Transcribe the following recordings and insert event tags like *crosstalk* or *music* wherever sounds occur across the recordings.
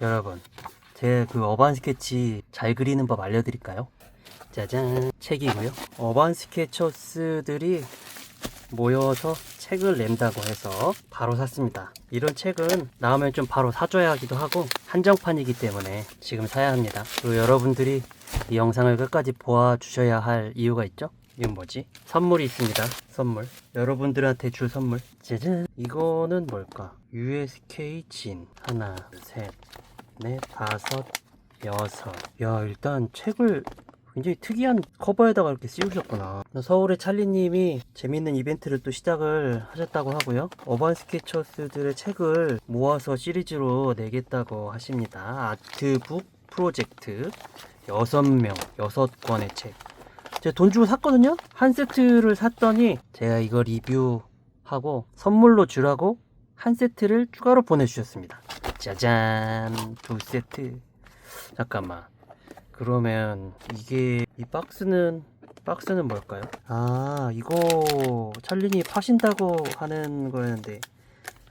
여러분, 제 그 어반 스케치 잘 그리는 법 알려드릴까요? 짜잔, 책이고요. 어반 스케쳐스들이 모여서 책을 낸다고 해서 바로 샀습니다. 이런 책은 나오면 좀 바로 사줘야 하기도 하고 한정판이기 때문에 지금 사야 합니다. 그리고 여러분들이 이 영상을 끝까지 보아주셔야 할 이유가 있죠? 이건 뭐지? 선물이 있습니다. 선물. 여러분들한테 줄 선물. 짜잔. 이거는 뭘까? USK 진. 하나, 둘, 셋, 넷, 다섯, 여섯. 야, 일단 책을 굉장히 특이한 커버에다가 이렇게 씌우셨구나. 서울의 찰리님이 재밌는 이벤트를 또 시작을 하셨다고 하고요. 어반 스케쳐스들의 책을 모아서 시리즈로 내겠다고 하십니다. 아트북 프로젝트 6명, 6권의 책. 제가 돈 주고 샀거든요? 한 세트를 샀더니 제가 이거 리뷰하고 선물로 주라고 한 세트를 추가로 보내주셨습니다. 짜잔, 두 세트. 잠깐만. 그러면 이게 이 박스는 박스는 뭘까요? 아 이거 찰린이 파신다고 하는 거였는데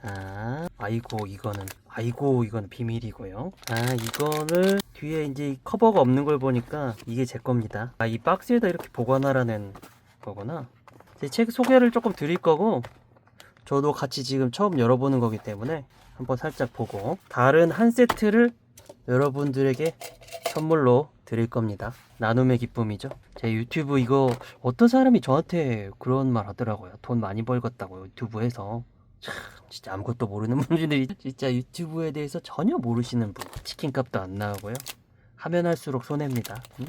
아 아이고 이거는 아이고 이거는 비밀이고요 아 이거는 뒤에 이제 커버가 없는 걸 보니까 이게 제 겁니다 아 이 박스에다 이렇게 보관하라는 거구나 제 책 소개를 조금 드릴 거고 저도 같이 지금 처음 열어보는 거기 때문에 한번 살짝 보고 다른 한 세트를 여러분들에게 선물로 드릴 겁니다. 나눔의 기쁨이죠. 제 유튜브 이거 어떤 사람이 저한테 그런 말 하더라고요. 돈 많이 벌겠다고 유튜브에서. 참, 진짜 아무것도 모르는 *laughs* 분들이 진짜 유튜브에 대해서 전혀 모르시는 분. 치킨값도 안 나오고요. 하면 할수록 손해입니다. 응?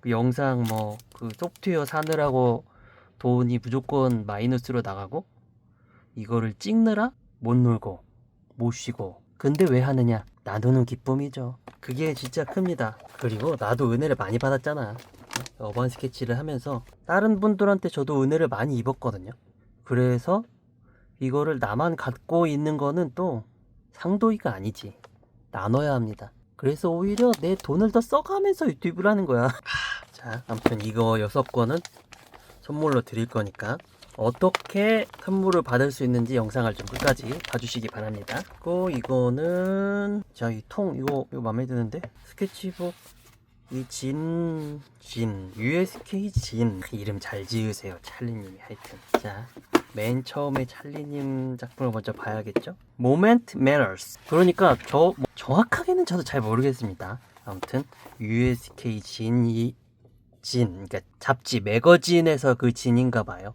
그 영상 뭐 그 소프트웨어 사느라고 돈이 무조건 마이너스로 나가고 이거를 찍느라 못 놀고 못 쉬고 근데 왜 하느냐? 나누는 기쁨이죠. 그게 진짜 큽니다. 그리고 나도 은혜를 많이 받았잖아. 어반 스케치를 하면서 다른 분들한테 저도 은혜를 많이 입었거든요. 그래서 이거를 나만 갖고 있는 거는 또 상도이가 아니지. 나눠야 합니다. 그래서 오히려 내 돈을 더 써가면서 유튜브를 하는 거야. *laughs* 자 아무튼 이거 여섯 권은 선물로 드릴 거니까 어떻게 선물을 받을 수 있는지 영상을 좀 끝까지 봐주시기 바랍니다. 그리고 이거는 자이 통 이거 이거 마음에 드는데 스케치북 이 진, 진, USK 진 이름 잘 지으세요 찰리님이 하여튼 자 맨 처음에 찰리님 작품을 먼저 봐야겠죠? Moment 그러니까 저 뭐, 정확하게는 저도 잘 모르겠습니다. 아무튼 USK 진이 진 그러니까 잡지 매거진에서 그 진인가 봐요.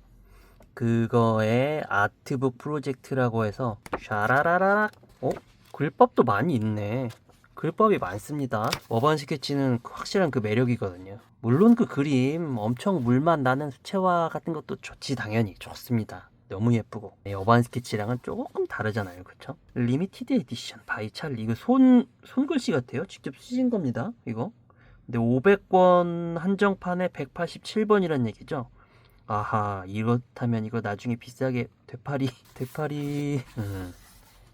그거에 아트북 프로젝트라고 해서 샤라라락. 어? 글법도 많이 있네. 글법이 많습니다. 어반 스케치는 확실한 그 매력이거든요. 물론 그 그림 엄청 물만 나는 수채화 같은 것도 좋지 당연히. 좋습니다. 너무 예쁘고. 네, 어반 스케치랑은 조금 다르잖아요. 그쵸? 리미티드 에디션 바이 찰리. 이거 손 손글씨 같아요. 직접 쓰신 겁니다 이거. 근데 500권 한정판에 187번이란 얘기죠 아하 이렇다면 이거 나중에 비싸게 되팔이 *laughs* 되팔이. 음.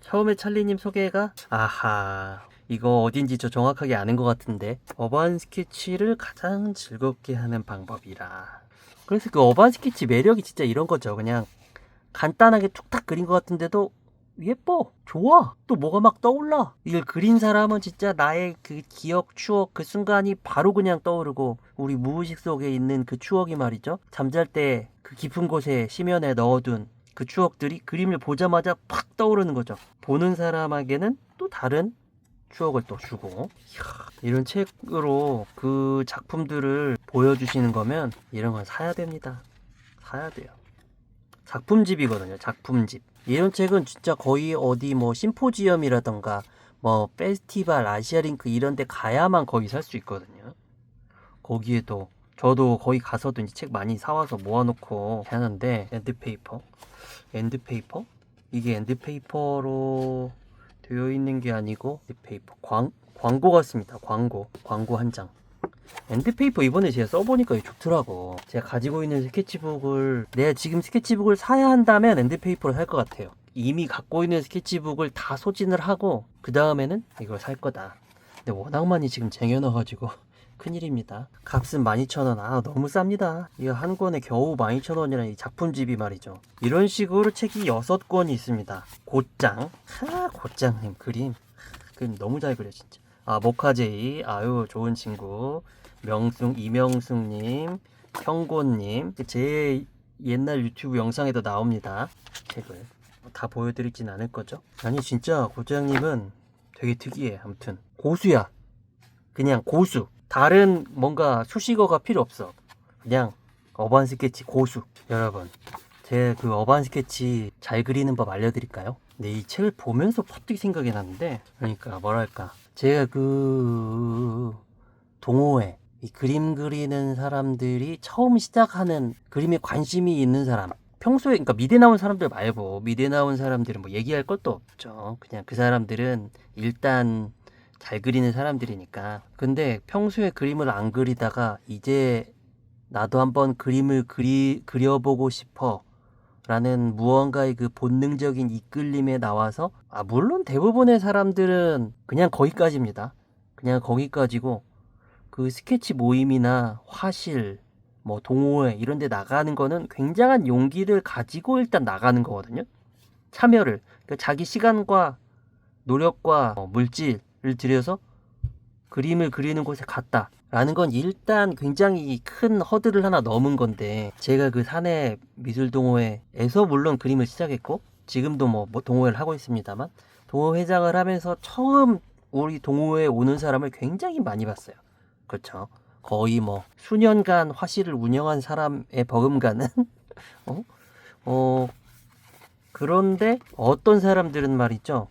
처음에 찰리님 소개가? 아하 이거 어딘지 저 정확하게 아는 것 같은데. 어반 스케치를 가장 즐겁게 하는 방법이라. 그래서 그 어반 스케치 매력이 진짜 이런 거죠. 그냥 간단하게 툭탁 그린 것 같은데도 예뻐. 좋아. 또 뭐가 막 떠올라. 이걸 그린 사람은 진짜 나의 그 기억 추억 그 순간이 바로 그냥 떠오르고 우리 무의식 속에 있는 그 추억이 말이죠. 잠잘 때 그 깊은 곳에 심연에 넣어둔 그 추억들이 그림을 보자마자 팍 떠오르는 거죠. 보는 사람에게는 또 다른 추억을 또 주고. 이야, 이런 책으로 그 작품들을 보여주시는 거면 이런 건 사야 됩니다. 사야 돼요. 작품집이거든요. 작품집. 이런 책은 진짜 거의 어디 뭐 심포지엄이라던가 뭐 페스티벌, 아시아링크 이런 데 가야만 거기 살수 있거든요. 거기에도 저도 거기 가서도 이제 책 많이 사와서 모아놓고 하는데 엔드페이퍼. 엔드페이퍼? 이게 엔드페이퍼로 되어 있는 게 아니고 엔드페이퍼. 광 광고 같습니다. 광고. 광고 한 장 엔드페이퍼 이번에 제가 써보니까 좋더라고. 제가 가지고 있는 스케치북을 내가 지금 스케치북을 사야 한다면 엔드페이퍼를 살 것 같아요. 이미 갖고 있는 스케치북을 다 소진을 하고 그 다음에는 이걸 살 거다. 근데 워낙 많이 지금 쟁여놔가지고 *laughs* 큰일입니다. 값은 12,000원. 아 너무 쌉니다. 이거 한 권에 겨우 12,000원이라는 이 작품집이 말이죠. 이런 식으로 책이 6권이 있습니다. 곧장. 하 곧장 그림. 그림 너무 잘 그려 진짜. 아 모카제이 아유 좋은 친구 명숭 이명숙님 형곤님 제 옛날 유튜브 영상에도 나옵니다 책을 다 보여드리진 않을 거죠. 아니 진짜 고장님은 되게 특이해. 아무튼 고수야. 그냥 고수. 다른 뭔가 수식어가 필요 없어. 그냥 어반 스케치 고수. 여러분, 제 그 어반 스케치 잘 그리는 법 알려드릴까요? 네, 이 책을 보면서 퍼뜩 생각이 났는데, 그러니까 뭐랄까, 제가 그 동호회 이 그림 그리는 사람들이 처음 시작하는 그림에 관심이 있는 사람. 평소에 그러니까 미대 나온 사람들 말고 미대 나온 사람들은 뭐 얘기할 것도 없죠. 그냥 그 사람들은 일단 잘 그리는 사람들이니까. 근데 평소에 그림을 안 그리다가 이제 나도 한번 그림을 그리, 그려보고 싶어. 라는 무언가의 그 본능적인 이끌림에 나와서, 아, 물론 대부분의 사람들은 그냥 거기까지입니다. 그냥 거기까지고, 그 스케치 모임이나 화실, 뭐 동호회 이런 데 나가는 거는 굉장한 용기를 가지고 일단 나가는 거거든요. 참여를. 그러니까 자기 시간과 노력과 어, 물질을 들여서 그림을 그리는 곳에 갔다. 라는 건 일단 굉장히 큰 허들을 하나 넘은 건데 제가 그 사내 미술 동호회에서 물론 그림을 시작했고 지금도 뭐, 뭐 동호회를 하고 있습니다만 동호회장을 하면서 처음 우리 동호회에 오는 사람을 굉장히 많이 봤어요. 그렇죠. 거의 뭐 수년간 화실을 운영한 사람의 버금가는 *laughs* 어? 어 그런데 어떤 사람들은 말이죠.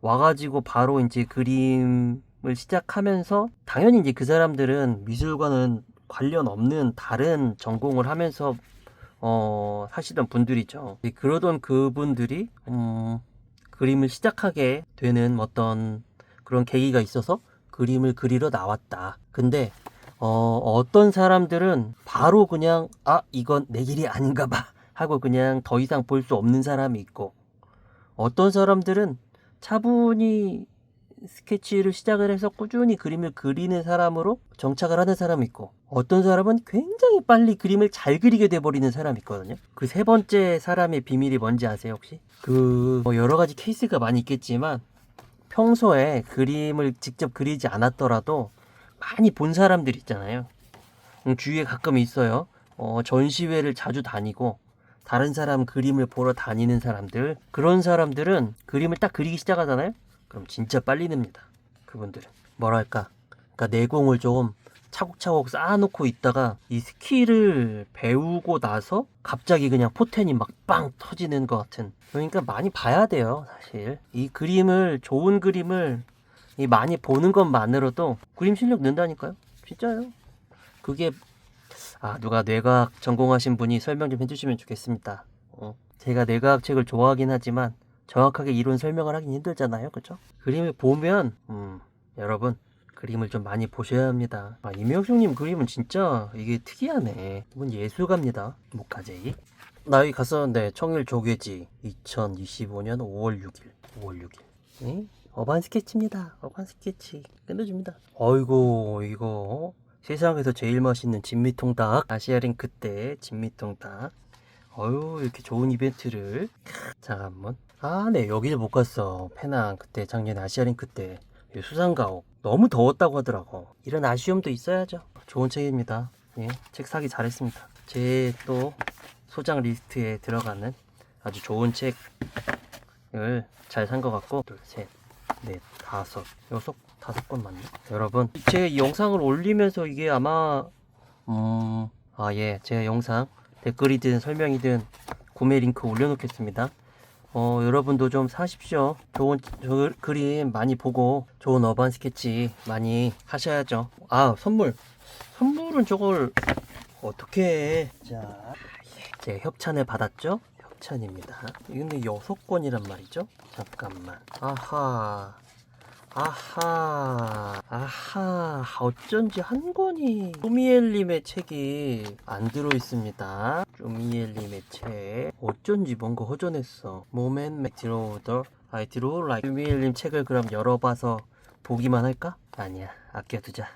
와가지고 바로 이제 그림 을 시작하면서 당연히 이제 그 사람들은 미술과는 관련 없는 다른 전공을 하면서 어 하시던 분들이죠. 그러던 그분들이 음, 그림을 시작하게 되는 어떤 그런 계기가 있어서 그림을 그리러 나왔다. 근데 어, 어떤 사람들은 바로 그냥 아 이건 내 길이 아닌가 봐 하고 그냥 더 이상 볼 수 없는 사람이 있고 어떤 사람들은 차분히 스케치를 시작을 해서 꾸준히 그림을 그리는 사람으로 정착을 하는 사람이 있고 어떤 사람은 굉장히 빨리 그림을 잘 그리게 돼버리는 사람이 있거든요. 그 세 번째 사람의 비밀이 뭔지 아세요 혹시? 그 뭐 여러 가지 케이스가 많이 있겠지만 평소에 그림을 직접 그리지 않았더라도 많이 본 사람들 있잖아요. 음, 주위에 가끔 있어요. 어, 전시회를 자주 다니고 다른 사람 그림을 보러 다니는 사람들 그런 사람들은 그림을 딱 그리기 시작하잖아요. 그럼 진짜 빨리 냅니다. 그분들은 뭐랄까, 그러니까 내공을 좀 차곡차곡 쌓아놓고 있다가 이 스킬을 배우고 나서 갑자기 그냥 포텐이 막 빵 터지는 것 같은. 그러니까 많이 봐야 돼요, 사실. 이 그림을 좋은 그림을 이 많이 보는 것만으로도 그림 실력 는다니까요. 진짜요. 그게 아 누가 뇌과학 전공하신 분이 설명 좀 해주시면 좋겠습니다. 어, 제가 뇌과학 책을 좋아하긴 하지만 정확하게 이론 설명을 하긴 힘들잖아요, 그렇죠? 그림을 보면 음, 여러분 그림을 좀 많이 보셔야 합니다. 아, 이명숙님 그림은 진짜 이게 특이하네. 이분 예술가입니다. 목화제이. 나 여기 갔었는데 청일 조개지 2025년 5월 6일. 5월 6일. 네? 어반 스케치입니다. 어반 스케치 끝내줍니다. 어이구 이거 세상에서 제일 맛있는 진미통닭 아시아링크 때 진미통닭. 어유 이렇게 좋은 이벤트를 잠깐만. 아, 네 여기를 못 갔어. 페낭 그때 작년 아시아링크 때 수상가옥 너무 더웠다고 하더라고. 이런 아쉬움도 있어야죠. 좋은 책입니다. 예, 책 사기 잘했습니다. 제 또 소장 리스트에 들어가는 아주 좋은 책을 잘 산 것 같고 둘, 셋, 넷, 다섯, 여섯, 다섯 권 맞네. 여러분, 제 영상을 올리면서 이게 아마 음, 아 예, 제 영상 댓글이든 설명이든 구매 링크 올려놓겠습니다. 어, 여러분도 좀 사십시오. 좋은 저, 그림 많이 보고 좋은 어반 스케치 많이 하셔야죠. 아, 선물. 선물은 저걸 어떻게 해? 자, 제 협찬을 받았죠? 협찬입니다. 이건 여섯 권이란 말이죠? 잠깐만. 아하. 아하, 아하, 어쩐지 한 권이 쪼미엘님의 책이 안 들어있습니다. 쪼미엘님의 책. 어쩐지 뭔가 허전했어. 모멘 맥디로더 아이 드로우 라이 쪼미엘님 책을 그럼 열어봐서 보기만 할까? 아니야, 아껴두자.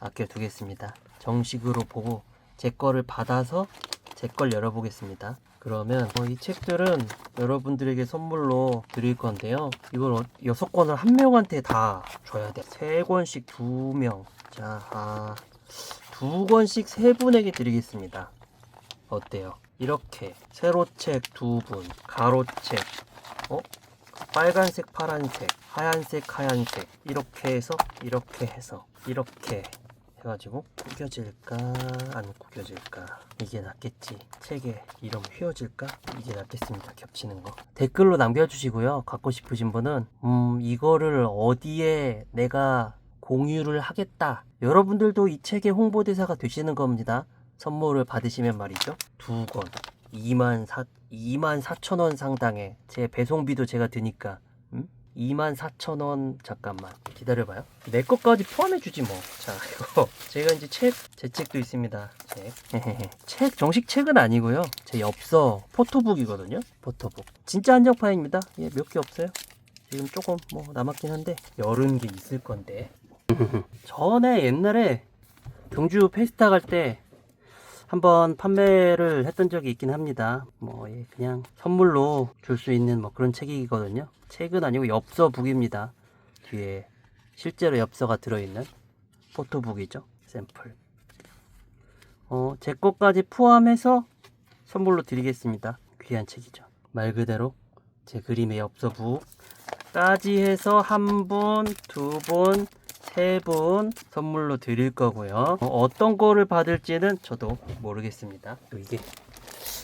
아껴두겠습니다. 정식으로 보고 제 거를 받아서 제 걸 열어보겠습니다. 그러면 어, 이 책들은 여러분들에게 선물로 드릴 건데요. 이걸 어- 여섯 권을 한 명한테 다 줘야 돼. 세 권씩 두 명. 자, 아, 두 권씩 세 분에게 드리겠습니다. 어때요? 이렇게 세로책 두 분, 가로책, 어? 빨간색, 파란색, 하얀색, 하얀색 이렇게 해서 이렇게 해서 이렇게 해가지고 구겨질까 안 구겨질까? 이게 낫겠지. 책에 이름 휘어질까? 이게 낫겠습니다. 겹치는 거. 댓글로 남겨주시고요. 갖고 싶으신 분은 음 이거를 어디에 내가 공유를 하겠다. 여러분들도 이 책의 홍보대사가 되시는 겁니다 선물을 받으시면 말이죠. 두 권. 2만 4 2만 4천 원 상당의 제 배송비도 제가 드니까 음? 2만 4천 원 잠깐만. 기다려봐요. 내 것까지 포함해주지 뭐자 *laughs* 이거. 제가 이제 책 제 책도 있습니다. 책. *laughs* 책 정식 책은 아니고요. 제 엽서 포토북이거든요. 포토북. 진짜 한정판입니다. 예 몇 개 없어요? 지금 조금 뭐 남았긴 한데. 여른 게 있을 건데. *laughs* 전에 옛날에 경주 페스타 갈때 한번 판매를 했던 적이 있긴 합니다. 뭐 예, 그냥 선물로 줄 수 있는 뭐 그런 책이거든요. 책은 아니고 엽서북입니다. 뒤에 실제로 엽서가 들어있는 포토북이죠. 샘플. 어, 제 것까지 포함해서 선물로 드리겠습니다. 귀한 책이죠. 말 그대로 제 그림의 엽서북까지 해서 한 분, 두 분, 세 분 선물로 드릴 거고요. 어, 떤 거를 받을지는 저도 모르겠습니다. 또 이게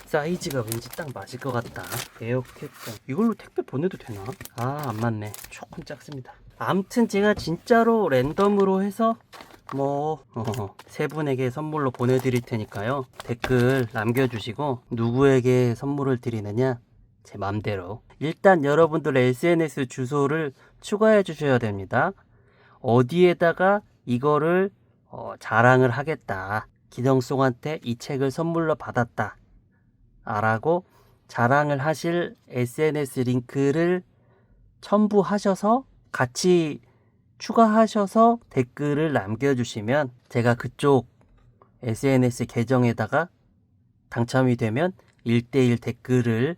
사이즈가 왠지 딱 맞을 것 같다. 에어캡처 이걸로 택배 보내도 되나? 아, 안 맞네. 조금 작습니다. 암튼 제가 진짜로 랜덤으로 해서 뭐, 어, 세 분에게 선물로 보내드릴 테니까요. 댓글 남겨주시고, 누구에게 선물을 드리느냐, 제 맘대로. 일단 여러분들 SNS 주소를 추가해 주셔야 됩니다. 어디에다가 이거를 어, 자랑을 하겠다. 기정송한테 이 책을 선물로 받았다. 라고 자랑을 하실 SNS 링크를 첨부하셔서 같이 추가하셔서 댓글을 남겨주시면 제가 그쪽 SNS 계정에다가 당첨이 되면 1대1 댓글을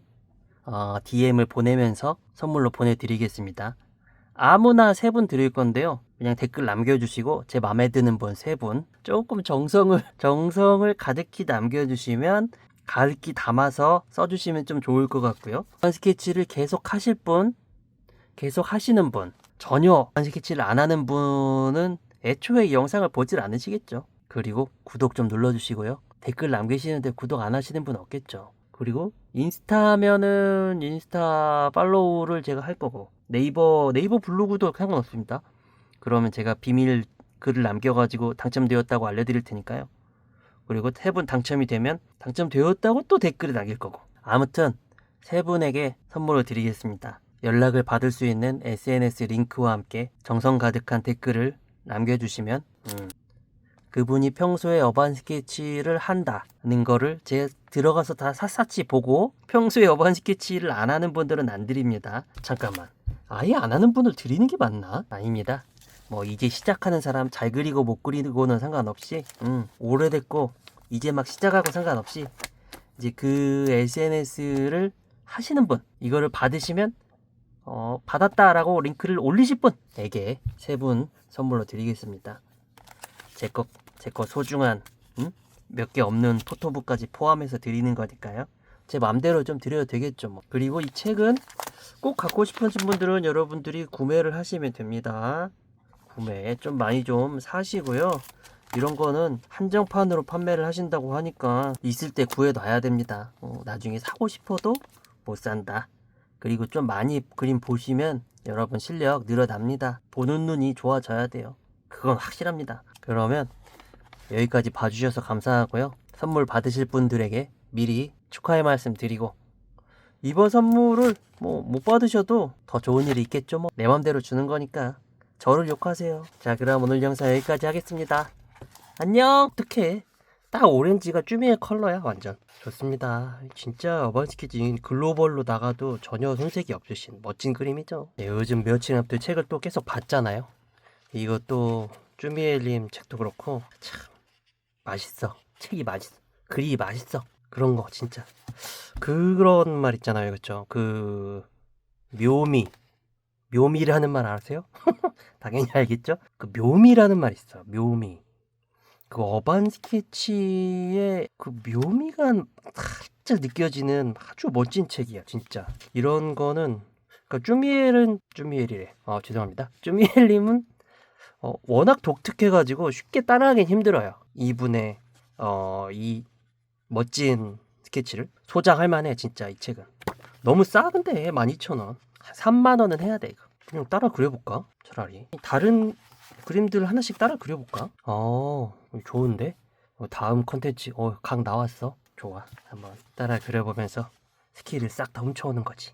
어, DM을 보내면서 선물로 보내드리겠습니다. 아무나 세 분 드릴 건데요. 그냥 댓글 남겨주시고 제 마음에 드는 분세분 조금 정성을 *laughs* 정성을 가득히 남겨주시면 가득히 담아서 써주시면 좀 좋을 것 같고요. 스케치를 계속 하실 분, 계속 하시는 분, 전혀 스케치를 안 하는 분은 애초에 이 영상을 보질 않으시겠죠. 그리고 구독 좀 눌러주시고요. 댓글 남기시는데 구독 안 하시는 분 없겠죠. 그리고 인스타 하면은 인스타 팔로우를 제가 할 거고 네이버 네이버 블로그도 상관없습니다. 그러면 제가 비밀 글을 남겨가지고 당첨되었다고 알려드릴 테니까요. 그리고 세 분 당첨이 되면 당첨되었다고 또 댓글을 남길 거고 아무튼 세 분에게 선물을 드리겠습니다. 연락을 받을 수 있는 SNS 링크와 함께 정성 가득한 댓글을 남겨주시면 음, 그분이 평소에 어반 스케치를 한다는 거를 제 들어가서 다 샅샅이 보고 평소에 어반 스케치를 안 하는 분들은 안 드립니다. 잠깐만. 아예 안 하는 분을 드리는 게 맞나? 아닙니다. 뭐 이제 시작하는 사람 잘 그리고 못 그리고는 상관없이 음, 오래됐고 이제 막 시작하고 상관없이 이제 그 SNS를 하시는 분 이거를 받으시면 어, 받았다라고 링크를 올리실 분에게 세 분 선물로 드리겠습니다. 제 거, 제거 소중한, 음? 몇개 없는 포토북까지 포함해서 드리는 거니까요. 제 맘대로 좀 드려도 되겠죠. 뭐. 그리고 이 책은 꼭 갖고 싶으신 분들은 여러분들이 구매를 하시면 됩니다. 구매 좀 많이 좀 사시고요. 이런 거는 한정판으로 판매를 하신다고 하니까 있을 때 구해놔야 됩니다. 어, 나중에 사고 싶어도 못 산다. 그리고 좀 많이 그림 보시면 여러분 실력 늘어납니다. 보는 눈이 좋아져야 돼요. 그건 확실합니다. 그러면 여기까지 봐주셔서 감사하고요. 선물 받으실 분들에게 미리 축하의 말씀 드리고 이번 선물을 뭐 못 받으셔도 더 좋은 일이 있겠죠 뭐 내 맘대로 주는 거니까 저를 욕하세요. 자 그럼 오늘 영상 여기까지 하겠습니다. 안녕. 어떡해. 딱 오렌지가 쭈미의 컬러야 완전. 좋습니다. 진짜 어반스키지 글로벌로 나가도 전혀 손색이 없으신 멋진 그림이죠? 네, 요즘 며칠 앞에 책을 또 계속 봤잖아요. 이것도 쭈미엘님 책도 그렇고 참 맛있어. 책이 맛있어. 글이 맛있어. 그런 거 진짜. 그런 말 있잖아요 그쵸? 그 묘미 묘미라는 말 아세요? *laughs* 당연히 알겠죠? 그 묘미라는 말 있어요. 묘미. 그 어반 스케치의 그 묘미가 살짝 느껴지는 아주 멋진 책이야 진짜. 이런 거는 그러니까 쭈미엘은 쭈미엘이래. 아 죄송합니다. 쭈미엘님은 어, 워낙 독특해가지고 쉽게 따라하긴 힘들어요. 이분의 어, 이 멋진 스케치를. 소장할 만해 진짜 이 책은. 너무 싸 근데. 12,000원 3만 원은 해야 돼 이거. 그냥 따라 그려볼까? 차라리. 다른 그림들 하나씩 따라 그려볼까? 어 좋은데? 어, 다음 컨텐츠 어, 각 나왔어. 좋아. 한번 따라 그려보면서 스킬을 싹 다 훔쳐오는 거지